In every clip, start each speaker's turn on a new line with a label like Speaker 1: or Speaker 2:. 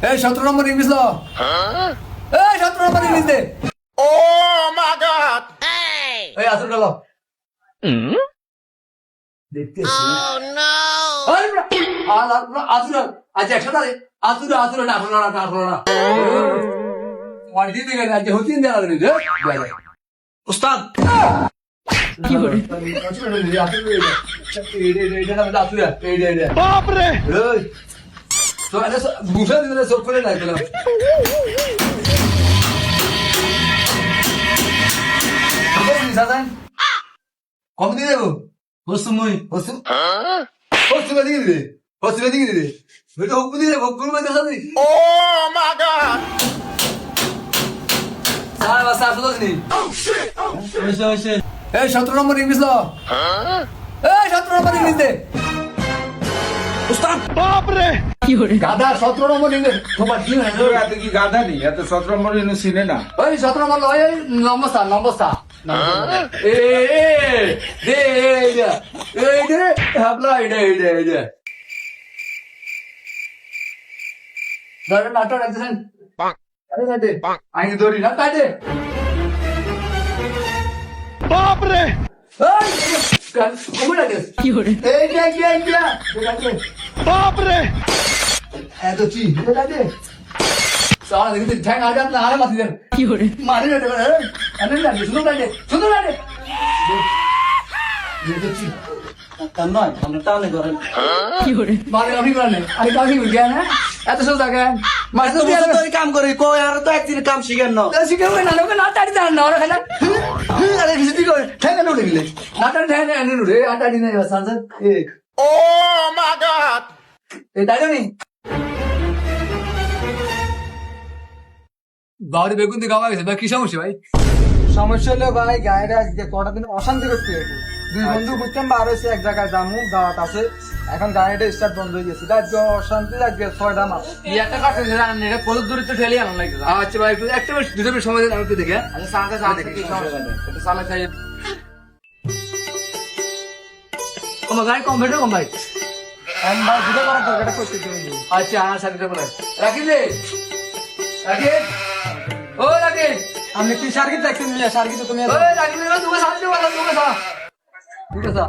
Speaker 1: এই সতেরো নম্বর ইংলিশ ল এই সতেরো নম্বর ইংলিশ দে
Speaker 2: Oh my god!
Speaker 1: এই আসর গেল দেখতে আসুর আচ্ছা একসাথে আরে আসুর আসুর না আসুর না আসুর না দিতে গেলে আজ হতিন দেওয়া
Speaker 3: উস্তাদ
Speaker 2: বাপরে
Speaker 1: বুঝা দিলে সব করে গেলাম কম দিয়ে দেবো
Speaker 3: বসু মুই
Speaker 1: হসু হসু দিকে দিবে হসু দিকে দিবে বেটা হুকু দিয়ে হুকুর মধ্যে সাথে
Speaker 2: Oh my god!
Speaker 1: সারা বাসা আসলো নি এই সতেরো নম্বর ইংলিশ ল এই সতেরো নম্বর ইংলিশ দে
Speaker 3: উস্তাদ।
Speaker 2: বাপরে।
Speaker 1: গাদা সতেরো নম্বর ইংলিশ তোমার কি হয়
Speaker 4: এত কি গাধা নেই? এত সতেরো নম্বর ইনু চিনে না।
Speaker 1: ওই সতেরো নম্বর লয় এই নম্বর স্থান নম্বর স্থান এ এ দে এই দে হাবলা এই দে এই দে এই দে ধরে নাটক রাখছেন আরে কাটে আইনি দড়ি না? কাটে
Speaker 2: বাপরে।
Speaker 1: এই কি আপনি
Speaker 3: নয় আমরা টানে করেন
Speaker 1: আমি করে নেই আরে কাকি বুঝ এত সোজা কেন মারে তো
Speaker 3: তো বসে তোরই কাম করি কই আর তো একদিন কাম শিখেন না।
Speaker 1: শিখে না লোকে না তাড়ি দেন না ওরা খানা আরে কিছু ঠিক ঠেঙ্গা নুড়ে গেলে না তাড়ি ঠেঙ্গা এনে নুড়ে আটাড়ি নাই সানসন
Speaker 2: Oh
Speaker 1: নি। বাড়ি বেগুন দিয়ে গাওয়া গেছে কি সমস্যা ভাই?
Speaker 5: সমস্যা হলো ভাই গায়ের আজকে কটা দিন অশান্তি করতে দুই বন্ধু বুঝতাম বার হয়েছে এক জায়গায় জামু দাওয়াত আছে। এখন গাড়িটা স্টার্ট বন্ধ হয়ে গেছে। আজকে অশান্তি লাগবে ছয়টা মাস।
Speaker 1: একটা এটা কত দূরে তো ঠেলে আনা লাগে আচ্ছা ভাই একটু একটা মিনিট দুটো মিনিট সময় দেন আমি একটু দেখে আচ্ছা সামনে দেখি এটা সামনে খাই কম গাড়ি কম বেটো কম ভাই।
Speaker 5: আমি ভাই দুটো করার দরকার করতে তুমি
Speaker 1: আচ্ছা আমার সাথে বলে রাখি ও রাখি
Speaker 5: আপনি কি সার্কিট দেখছেন মিয়া সার্কিট
Speaker 1: রাখি সাথে তুমি সা তুমি সা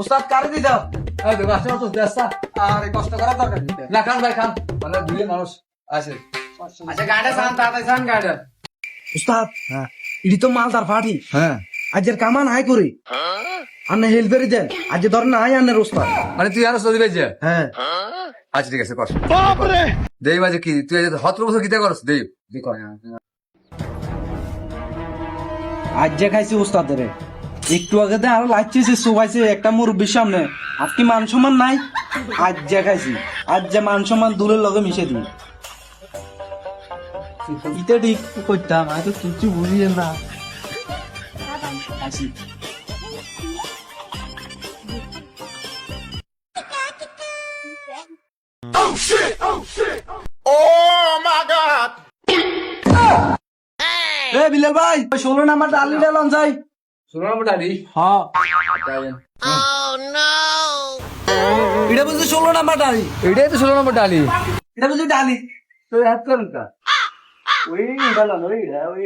Speaker 5: ওস্তাদ কারে দি দাও
Speaker 1: এই দেখো আসলে তো দেশা
Speaker 5: আর কষ্ট করার দরকার
Speaker 1: না খান ভাই খান। মানে দুই মানুষ আছে। আচ্ছা গাড়ি সান তাড়াতাড়ি সান গাড়ি
Speaker 3: উস্তাদ ইডি তো মালদার ফাটি।
Speaker 1: হ্যাঁ।
Speaker 3: আজের কামান আয় করি। আন্না হেল্পেরি দেন আজ ধর না আয় আন্নের উস্তাদ
Speaker 1: মানে তুই আরও সদি পেয়েছে
Speaker 3: হ্যাঁ।
Speaker 1: আচ্ছা ঠিক আছে কর।
Speaker 2: বাপরে!
Speaker 1: দেই মাঝে কি? তুই সতেরো বছর কিতা করস? দেই। দি কর।
Speaker 3: আজ যে খাইছি উস্তাদের। একটু আগে দে আরও লাগছে শোভাইছে একটা মুরব্বীর সামনে। আর কি মান সম্মান নাই? আজ যে খাইছি। আজ যে মান সম্মান দূরের লগে মিশে দিই ইতে ঠিক করতাম আমি তো কিছু বুঝিয়ে না। আসি বিলাল ভাই। ওই ষোলো নাম্বার ডালি ডালন যাই।
Speaker 1: ষোলো নম্বর ডালি?
Speaker 3: হ্যাঁ। এটা বলছে ষোলো নাম্বার ডালি?
Speaker 1: এটাই তো ষোলো নম্বর ডালি।
Speaker 3: এটা বলছে ডালি?
Speaker 1: তো হাত করুন
Speaker 3: ওই ডালন ওই ওই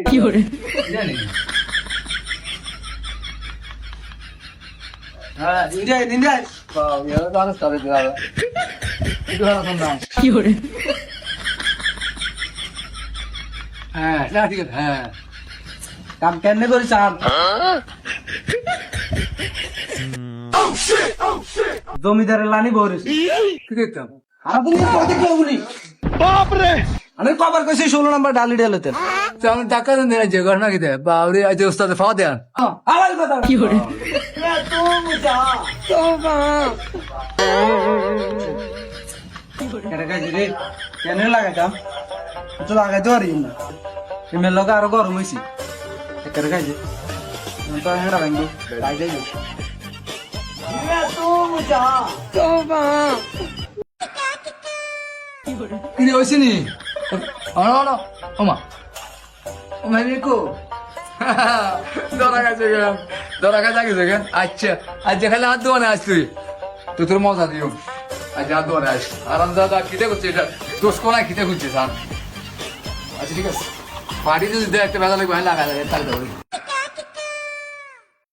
Speaker 1: জানি
Speaker 3: হ্যাঁ
Speaker 1: শুন না। হ্যাঁ ঠিক আছে হ্যাঁ।
Speaker 3: কাম কেন করি চান জমিদারের লানি বরিস
Speaker 1: কি দেখতাম
Speaker 3: আর তুমি কত কি বলি
Speaker 2: বাপরে!
Speaker 3: আমি কবার কইছি ষোলো নাম্বার ডালি ডালতে
Speaker 1: তো আমি টাকা দেন দেন যে ঘটনা কি দেয়? বাবরে আজ ওস্তাদ ফাওয়া দেন
Speaker 3: আবার কথা কি করে কেটে খাইছি রে। কেন লাগাইতাম? তো লাগাইতে পারি না। এমএল লগে আরও গরম হয়েছি কেটে খাইছি তো হেরা ভাঙবো খাই যাই
Speaker 1: কি হয়েছে নি অন অন ওমা ও মানে কো ধরা গেছে কেন ধরা গেছে গেছে কেন আচ্ছা আজ যেখানে হাত দেওয়া না আজ তুই তো তোর মজা দিও আজ রাত দোয়ারে আস আরাম দাদা খিদে করছে এটা দোষ কোনায় খিদে খুঁজছে স্যার আচ্ছা ঠিক আছে পার্টি যদি একটা বেলা লাগবে লাগাই তাহলে